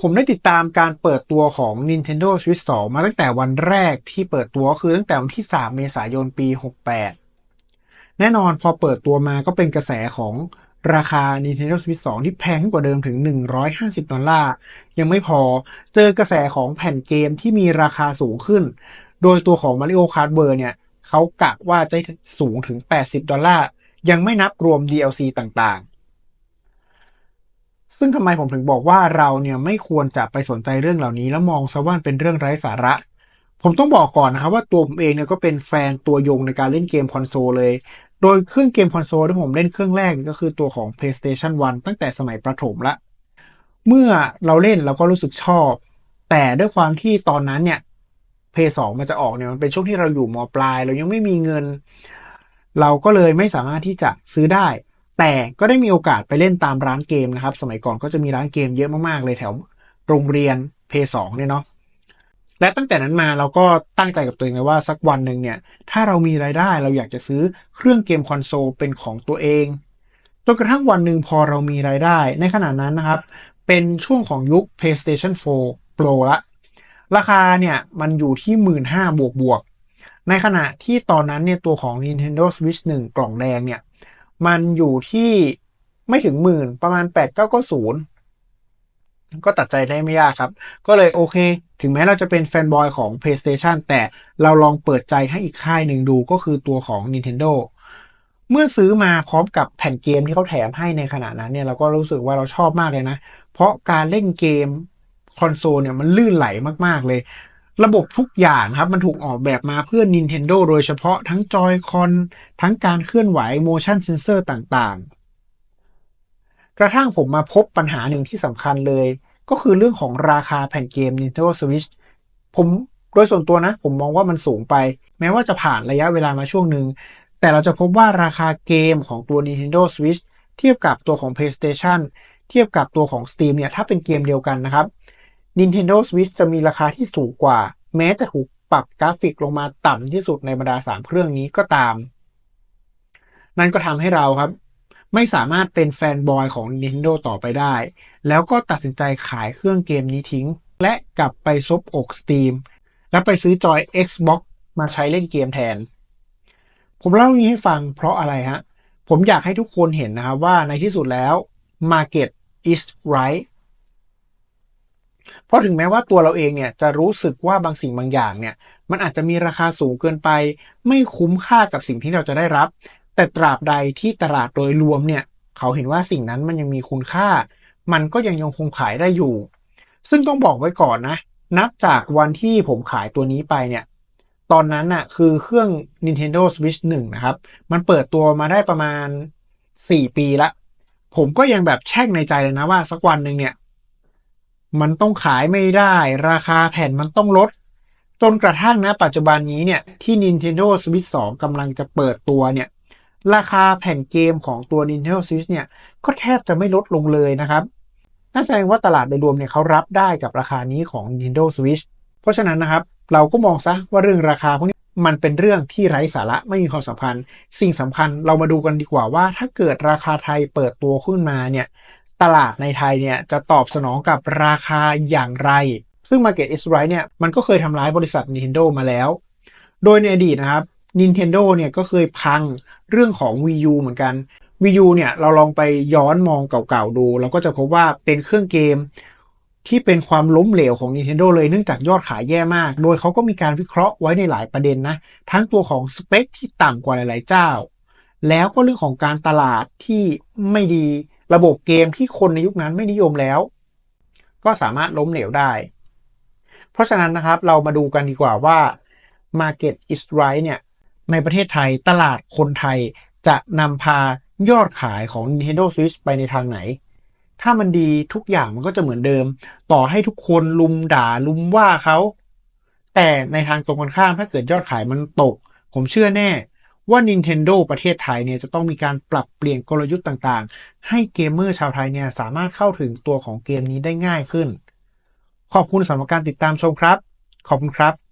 ผมได้ติดตามการเปิดตัวของ Nintendo Switch 2 มาตั้งแต่วันแรกที่เปิดตัวคือตั้งแต่วันที่ 3 เมษายนปี 68 แน่นอนพอเปิดตัวมาก็เป็นกระแสของราคา Nintendo Switch 2 ที่แพงขึ้นกว่าเดิมถึง 150 ดอลลาร์ ยังไม่พอเจอกระแสของแผ่นเกมที่มีราคาสูงขึ้น โดยตัวของ Mario Kart World เนี่ยเขากะว่าจะสูงถึง 80 ดอลลาร์ ยังไม่นับรวม DLC ต่างๆ ซึ่งทำไมผมถึงบอกว่าเราเนี่ยไม่ควรจะไปสนใจเรื่องเหล่านี้แล้วมองซะว่าเป็นเรื่องไร้สาระ ผมต้องบอกก่อนนะครับว่าตัวผมเองเนี่ยก็เป็นแฟนตัวยงในการเล่นเกมคอนโซลเลย โดยเครื่องเกมคอนโซลที่ผมเล่นเครื่องแรกก็คือตัวของ PlayStation 1 ตั้งแต่สมัยประถมละ เมื่อเราเล่นเราก็รู้สึกชอบ แต่ด้วยความที่ตอนนั้นเนี่ยเพย์สมันจะออกเนี่ยมันเป็นช่วงที่เราอยู่มปลาย เรายังไม่มีเงิน เราก็เลยไม่สามารถที่จะซื้อได้ แต่ก็ได้มีโอกาสไปเล่นตามร้านเกมนะครับ สมัยก่อนก็จะมีร้านเกมเยอะมากๆเลยแถวโรงเรียนเพย์สองเนี่ยเนาะและตั้งแต่นั้นมาเราก็ตั้งใจกับตัวเองเลยว่าสักวันหนึ่งเนี่ย ถ้าเรามีรายได้เราอยากจะซื้อเครื่องเกมคอนโซลเป็นของตัวเองจนกระทั่งวันหนึ่งพอเรามีรายได้ ในขณะนั้นนะครับ เป็นช่วงของยุค PlayStation 4 Pro ละ ราคาเนี่ยมันอยู่ที่หมื่นห้าบวกบวกในขณะที่ตอนนั้นเนี่ยตัวของ Nintendo Switch 1 กล่องแดงเนี่ย มันอยู่ที่ไม่ถึงหมื่นประมาณ8990ก็ตัดใจได้ไม่ยากครับ ก็เลยโอเค ถึงแม้เราจะเป็นแฟนบอยของ PlayStation แต่เราลองเปิดใจให้อีกค่ายหนึ่งดูก็คือตัวของ Nintendo เมื่อซื้อมาพร้อมกับแผ่นเกมที่เขาแถมให้ในขณะนั้นเนี่ยเราก็รู้สึกว่าเราชอบมากเลยนะ เพราะการเล่นเกมคอนโซลเนี่ยมันลื่นไหลมากๆเลย ระบบทุกอย่างครับมันถูกออกแบบมาเพื่อ Nintendo โดยเฉพาะทั้งจอยคอนทั้งการเคลื่อนไหว motion sensor ต่างๆ กระทั่งผมมาพบปัญหาหนึ่งที่สำคัญเลย ก็คือเรื่องของราคาแผ่นเกม Nintendo Switch ผมโดยส่วนตัวนะ ผมมองว่ามันสูงไป แม้ว่าจะผ่านระยะเวลามาช่วงหนึ่ง แต่เราจะพบว่าราคาเกมของตัว Nintendo Switch เทียบกับตัวของ PlayStation เทียบกับตัวของ Steam เนี่ยถ้าเป็นเกมเดียวกันนะครับ Nintendo Switch จะมีราคาที่สูงกว่า แม้จะถูกปรับกราฟิกลงมาต่ำที่สุดในบรรดา 3 เครื่องนี้ก็ตาม นั่นก็ทำให้เราครับ ไม่สามารถเป็นแฟนบอยของ Nintendo ต่อไปได้ แล้วก็ตัดสินใจขายเครื่องเกมนี้ทิ้ง และกลับไปซบอก Steam แล้วไปซื้อจอย Xbox มาใช้เล่นเกมแทน ผมเล่าเรื่องนี้ให้ฟังเพราะอะไรฮะ ผมอยากให้ทุกคนเห็นนะครับว่าในที่สุดแล้ว Market is right เพราะถึงแม้ว่าตัวเราเองเนี่ยจะรู้สึกว่าบางสิ่งบางอย่างเนี่ยมันอาจจะมีราคาสูงเกินไป ไม่คุ้มค่ากับสิ่งที่เราจะได้รับ แต่ตราบใดที่ตลาดโดยรวมเนี่ยเขาเห็นว่าสิ่งนั้นมันยังมีคุณค่า มันก็ยังยังคงขายได้อยู่ ซึ่งต้องบอกไว้ก่อนนะ นับจากวันที่ผมขายตัวนี้ไปเนี่ยตอนนั้นน่ะคือเครื่อง Nintendo Switch 1 นะครับ มันเปิดตัวมาได้ประมาณ 4 ปีละ ผมก็ยังแบบแช่งในใจเลยนะว่าสักวันหนึ่งเนี่ย มันต้องขายไม่ได้ ราคาแผ่นมันต้องลด จนกระทั่งนะปัจจุบันนี้เนี่ย ที่ Nintendo Switch 2กำลังจะเปิดตัวเนี่ย ราคาแผ่นเกมของตัว Nintendo Switch เนี่ย ก็แทบจะไม่ลดลงเลยนะครับนั่นแสดงว่าตลาดโดยรวมเนี่ยเขารับได้กับราคานี้ของ Nintendo Switch เพราะฉะนั้นนะครับ เราก็มองซะว่าเรื่องราคาพวกนี้มันเป็นเรื่องที่ไร้สาระไม่มีความสำคัญ สิ่งสำคัญเรามาดูกันดีกว่าว่า ถ้าเกิดราคาไทยเปิดตัวขึ้นมาเนี่ย ตลาดในไทยเนี่ยจะตอบสนองกับราคาอย่างไร ซึ่ง Market is Right เนี่ยมันก็เคยทำร้ายบริษัท Nintendo มาแล้ว โดยในอดีตนะครับ Nintendo เนี่ยก็เคยพังเรื่องของ Wii U เหมือนกัน Wii U เนี่ยเราลองไปย้อนมองเก่าๆดู เราก็จะพบว่าเป็นเครื่องเกมที่เป็นความล้มเหลวของ Nintendo เลยเนื่องจากยอดขายแย่มาก โดยเขาก็มีการวิเคราะห์ไว้ในหลายประเด็นนะ ทั้งตัวของสเปคที่ต่ำกว่าหลายๆเจ้า แล้วก็เรื่องของการตลาดที่ไม่ดี ระบบเกมที่คนในยุคนั้นไม่นิยมแล้ว ก็สามารถล้มเหลวได้ เพราะฉะนั้นนะครับเรามาดูกันดีกว่าว่า Market is right เนี่ยในประเทศไทยตลาดคนไทยจะนำพายอดขายของ Nintendo Switch ไปในทางไหน ถ้ามันดีทุกอย่างมันก็จะเหมือนเดิม ต่อให้ทุกคนลุมด่าลุมว่าเขา แต่ในทางตรงกันข้ามถ้าเกิดยอดขายมันตก ผมเชื่อแน่ ว่า Nintendo ประเทศไทยเนี่ยจะต้องมีการปรับเปลี่ยนกลยุทธ์ต่างๆ ให้เกมเมอร์ชาวไทยเนี่ยสามารถเข้าถึงตัวของเกมนี้ได้ง่ายขึ้น ขอบคุณสำหรับการติดตามชมครับ ขอบคุณครับ